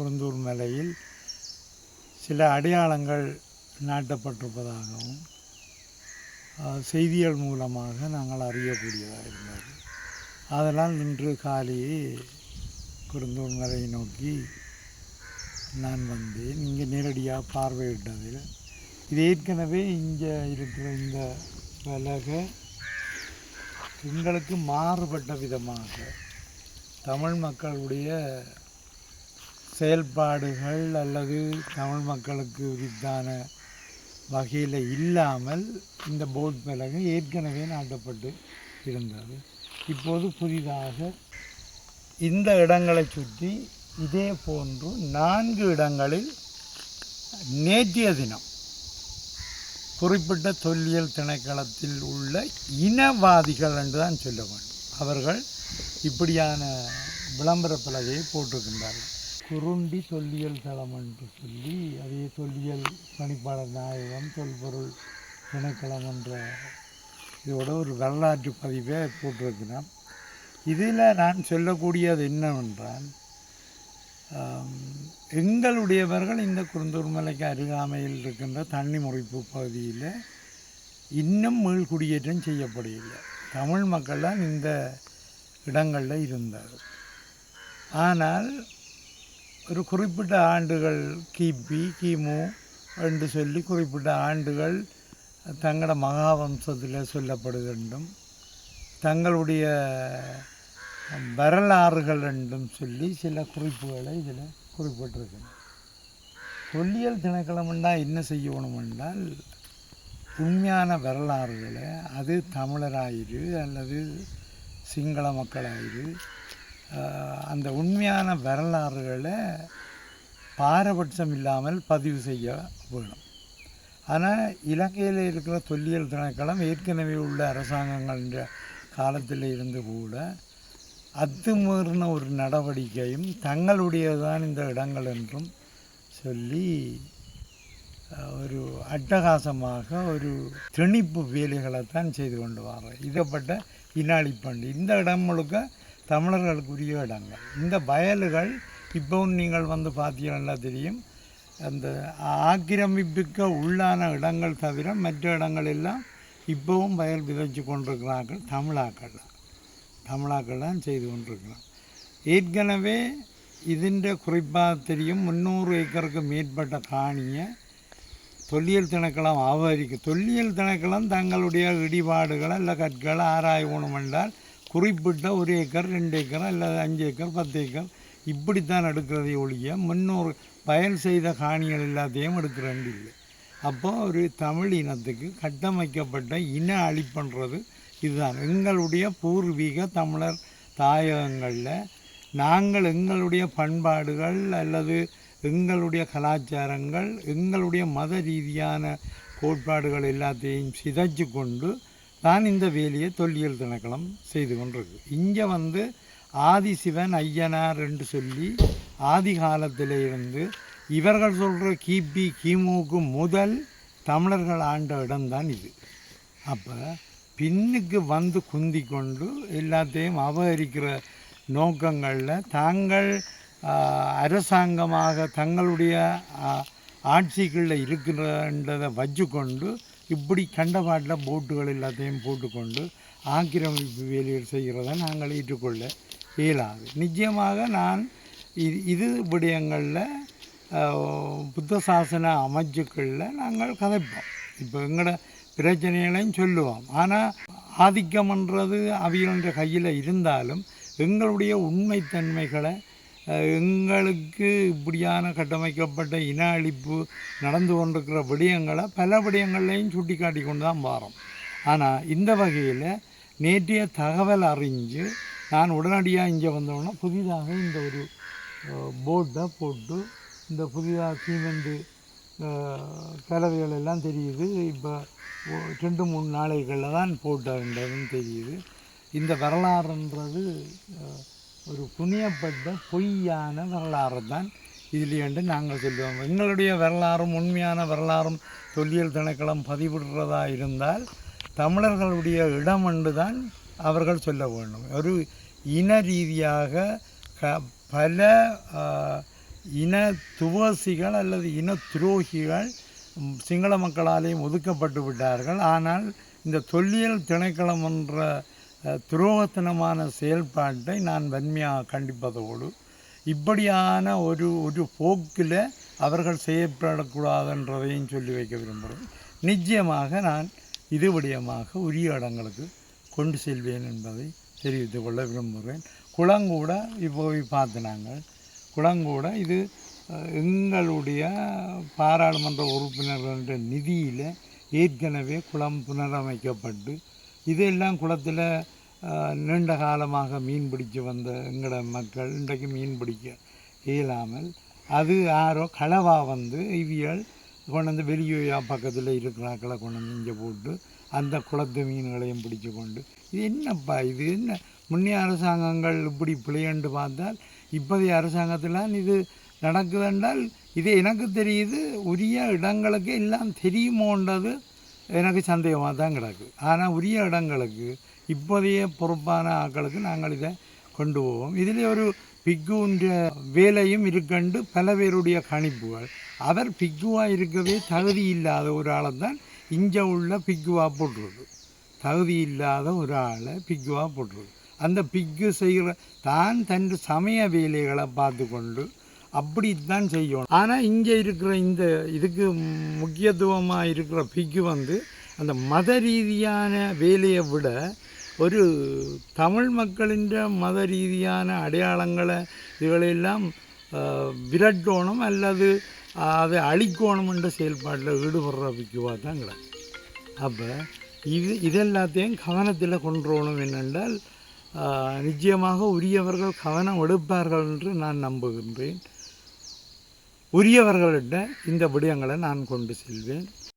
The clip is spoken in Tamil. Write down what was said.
குருந்தூர் மலையில் சில அடையாளங்கள் நாட்டப்பட்டிருப்பதாகவும் செய்திகள் மூலமாக நாங்கள் அறியக்கூடியதாக இருந்தது. அதனால் இன்று காலையே குருந்தூர் மலையை நோக்கி நான் வந்தேன். இங்கே நேரடியாக பார்வையிட்டதில். இது ஏற்கனவே இங்கே இருக்கிற இந்த விலகை எங்களுக்கு மாறுபட்ட விதமாக தமிழ் மக்களுடைய செயல்பாடுகள் அல்லது தமிழ் மக்களுக்கு உரித்தான வகையில் இல்லாமல் இந்த போட் மிளகு ஏற்கனவே நாட்டப்பட்டு இருந்தது. இப்போது புதிதாக இந்த இடங்களை சுற்றி இதே போன்று நான்கு இடங்களில் நேற்றைய தினம் குறிப்பிட்ட தொல்லியல் திணைக்களத்தில் உள்ள இனவாதிகள் என்று தான் சொல்ல வேண்டும். அவர்கள் இப்படியான விளம்பர பலகையை போட்டிருக்கின்றார்கள். குருண்டி தொல்லியல் தளம் என்று சொல்லி அதே தொல்லியல் பணிப்பாளர் நாயகம் தொல்பொருள் திணைக்களம் என்ற இதோட ஒரு வரலாற்று பதிவை போட்டிருக்கிறான் இதில் நான் சொல்லக்கூடியது என்னவென்றால் எங்களுடையவர்கள் இந்த குருந்தூர்மலைக்கு அருகாமையில் இருக்கின்ற தண்ணி முறைப்பு பகுதியில் இன்னும் மீள்குடியேற்றம் செய்யப்படவில்லை. தமிழ் மக்கள் தான் இந்த இடங்களில் இருந்தார் ஆனால் ஒரு குறிப்பிட்ட ஆண்டுகள் கிபி கிமு என்று சொல்லி குறிப்பிட்ட ஆண்டுகள் தங்களோட மகாவம்சத்தில் சொல்லப்படுகின்றும் தங்களுடைய வரலாறுகள் என்றும் சொல்லி சில குறிப்புகளை இதில் குறிப்பிட்டிருக்கணும் தொல்லியல் திணைக்களம்னா என்ன செய்யணும் என்றால் உண்மையான வரலாறுகளை அது தமிழராயிரு அல்லது சிங்கள மக்களாயிரு அந்த உண்மையான வரலாறுகளை பாரபட்சம் இல்லாமல் பதிவு செய்ய வேணும். ஆனால் இலங்கையில் இருக்கிற தொல்லியல் திணைக்களம் ஏற்கனவே உள்ள அரசாங்கங்கள் காலத்தில் இருந்து கூட அத்துமீறின ஒரு நடவடிக்கையும் தங்களுடையதுதான் இந்த இடங்கள் என்றும் சொல்லி ஒரு அட்டகாசமாக ஒரு திணிப்பு வேலைகளைத்தான் செய்து கொண்டு வர இதப்பட்ட இனாளிப்பண்டு. இந்த இடம் முழுக்க தமிழர்களுக்குரிய இடங்கள் இந்த வயல்கள் இப்போவும் நீங்கள் வந்து பார்த்தீங்கன்னா தெரியும் அந்த ஆக்கிரமிப்புக்கு உள்ளான இடங்கள் தவிர மற்ற இடங்கள் எல்லாம் இப்போவும் வயல் விதைச்சு கொண்டிருக்கிறார்கள் தமிழாக்கள் தான் தமிழாக்கள் தான் செய்து கொண்டிருக்கிறோம் ஏற்கனவே ഇതിൻ്റെ குறிப்பாக தெரியும் முந்நூறு ஏக்கருக்கு மேற்பட்ட காணியை தொல்லியல் திணைக்களம் ஆவரிக்கும் தொல்லியல் திணைக்களம் தங்களுடைய இடிபாடுகளை இல்லை கற்களை ஆராயணும் என்றால் குறிப்பிட்ட ஒரு ஏக்கர் ரெண்டு ஏக்கர் அல்லது அஞ்சு ஏக்கர் பத்து ஏக்கர் இப்படித்தான் எடுக்கிறதை ஒழிய முன்னோர் பயல் செய்த காணிகள் எல்லாத்தையும் எடுக்கிறேன் இல்லை. அப்போ ஒரு தமிழ் இனத்துக்கு கட்டமைக்கப்பட்ட இன அழிப்புன்றது இதுதான். எங்களுடைய பூர்வீக தமிழர் தாயகங்களில் நாங்கள் எங்களுடைய பண்பாடுகள் அல்லது எங்களுடைய கலாச்சாரங்கள் எங்களுடைய மத ரீதியான கோட்பாடுகள் எல்லாத்தையும் சிதைச்சு கொண்டு தான் இந்த வேலையை தொல்லியல் திணைக்களம் செய்து கொண்டிருக்கு. இங்கே வந்து ஆதிசிவன் ஐயனார் என்று சொல்லி ஆதி காலத்தில் இருந்து இவர்கள் சொல்கிற கிபி கிமுக்கு முதல் தமிழர்கள் ஆண்ட இடம்தான் இது. அப்போ பின்னுக்கு வந்து குந்தி கொண்டு எல்லாத்தையும் அபகரிக்கிற நோக்கங்களில் தாங்கள் அரசாங்கமாக தங்களுடைய ஆட்சிகளில் இருக்கின்றதை வச்சு வச்சுக்கொண்டு இப்படி கண்டபாட்டில் போட்டுகள் எல்லாத்தையும் போட்டுக்கொண்டு ஆக்கிரமிப்பு வேலைகள் செய்கிறத நாங்கள் ஏற்றுக்கொள்ள இயலாது. நிச்சயமாக நான் இது இது விடயங்களில் புத்த சாசன அமைச்சுக்களில் நாங்கள் கதைப்போம். இப்போ எங்களோட பிரச்சனைகளையும் சொல்லுவோம். ஆனால் ஆதிக்கம்ன்றது அவியல்ன்ற கையில் இருந்தாலும் எங்களுடைய உண்மைத்தன்மைகளை எங்களுக்கு இப்படியான கட்டமைக்கப்பட்ட இன அழிப்பு நடந்து கொண்டிருக்கிற விடயங்களை பல விடயங்கள்லையும் சுட்டி காட்டி கொண்டு தான் வாரோம். ஆனால் இந்த வகையில் நேற்றைய தகவல் அறிஞ்சு நான் உடனடியாக இங்கே வந்தோடனே புதிதாக இந்த ஒரு போட்டை போட்டு இந்த புதிதாக சீமெண்டு கலவைகள் எல்லாம் தெரியுது. இப்போ ரெண்டு மூணு நாளைகளில் தான் போட்டதுன்றதுன்னு தெரியுது. இந்த வரலாறுன்றது ஒரு புனியப்பட்ட பொய்யான வரலாறு தான் இதுலேண்டு நாங்கள் சொல்லுவோம். எங்களுடைய வரலாறும் உண்மையான வரலாறும் தொல்லியல் திணைக்களம் பதிவிடுறதா இருந்தால் தமிழர்களுடைய இடம் என்று தான் அவர்கள் சொல்ல வேண்டும். ஒரு இன ரீதியாக க பல இன துவசிகள் அல்லது இன துரோகிகள் சிங்கள மக்களாலேயும் ஒதுக்கப்பட்டு விட்டார்கள். ஆனால் இந்த தொல்லியல் திணைக்களம் என்ற துரோகத்தனமான செயல்பாட்டை நான் வன்மையாக கண்டிப்பதோடு இப்படியான ஒரு ஒரு போக்கில் அவர்கள் செயற்படக்கூடாதுன்றதையும் சொல்லி வைக்க விரும்புகிறேன். நிச்சயமாக நான் இது விடயமாக உரிய இடங்களுக்கு கொண்டு செல்வேன் என்பதை தெரிவித்து கொள்ள விரும்புகிறேன். குளங்கூட இப்போ போய் பார்த்து நாங்கள் குளங்கூட இது எங்களுடைய பாராளுமன்ற உறுப்பினர்கள் நிதியில் ஏற்கனவே குளம் புனரமைக்கப்பட்டு இதெல்லாம் குளத்தில் நீண்ட காலமாக மீன் பிடிச்சு வந்த எங்களோட மக்கள் இன்றைக்கு மீன் பிடிக்க இயலாமல் அது யாரோ களவாக வந்து இவியல் கொண்டு வந்து வெளியூயா பக்கத்தில் இருக்கிறாக்களை கொண்டு வந்து இங்கே போட்டு அந்த குளத்து மீன்களையும் பிடிச்சு கொண்டு இது என்னப்பா இது என்ன? முன்னே அரசாங்கங்கள் இப்படி பிழையண்டு பார்த்தால் இப்போதைய அரசாங்கத்திலாம் இது நடக்குதென்றால் இது எனக்கு தெரியுது உரிய இடங்களுக்கு எல்லாம் தெரியுமோன்றது எனக்கு சந்தேகமாக தான் கிடக்கு. ஆனால் உரிய இடங்களுக்கு இப்போதைய பொறுப்பான ஆட்களுக்கு நாங்கள் இதை கொண்டு போவோம். இதில் ஒரு பிக்குன்ற வேலையும் இருக்கண்டு பல பேருடைய கணிப்புகள். அவர் பிக்குவாக இருக்கவே தகுதி இல்லாத ஒரு ஆளை தான் இங்கே உள்ள பிக்குவாக போட்டுருது தகுதி இல்லாத ஒரு ஆளை பிக்குவாக போட்டுருது அந்த பிக்கு செய்கிற தான் தன் சமய வேலைகளை பார்த்து கொண்டு அப்படி தான் செய்யணும். ஆனால் இங்கே இருக்கிற இந்த இதுக்கு முக்கியத்துவமாக இருக்கிற பிக்கு வந்து அந்த மத ரீதியான வேலையை விட ஒரு தமிழ் மக்களின் மத ரீதியான அடையாளங்களை இதுகளெல்லாம் விரட்டணும் அல்லது அதை அழிக்கணுமென்ற செயல்பாட்டில் ஈடுபடுற பிக்குவாக தான் கிடக்கு அப்போ இது இதெல்லாத்தையும் கவனத்தில் கொண்டுறணும் என்னென்றால் நிச்சயமாக உரியவர்கள் கவனம் எடுப்பார்கள் என்று நான் நம்புகின்றேன். உரியவர்களிட இந்த விடயங்களை நான் கொண்டு செல்வேன்.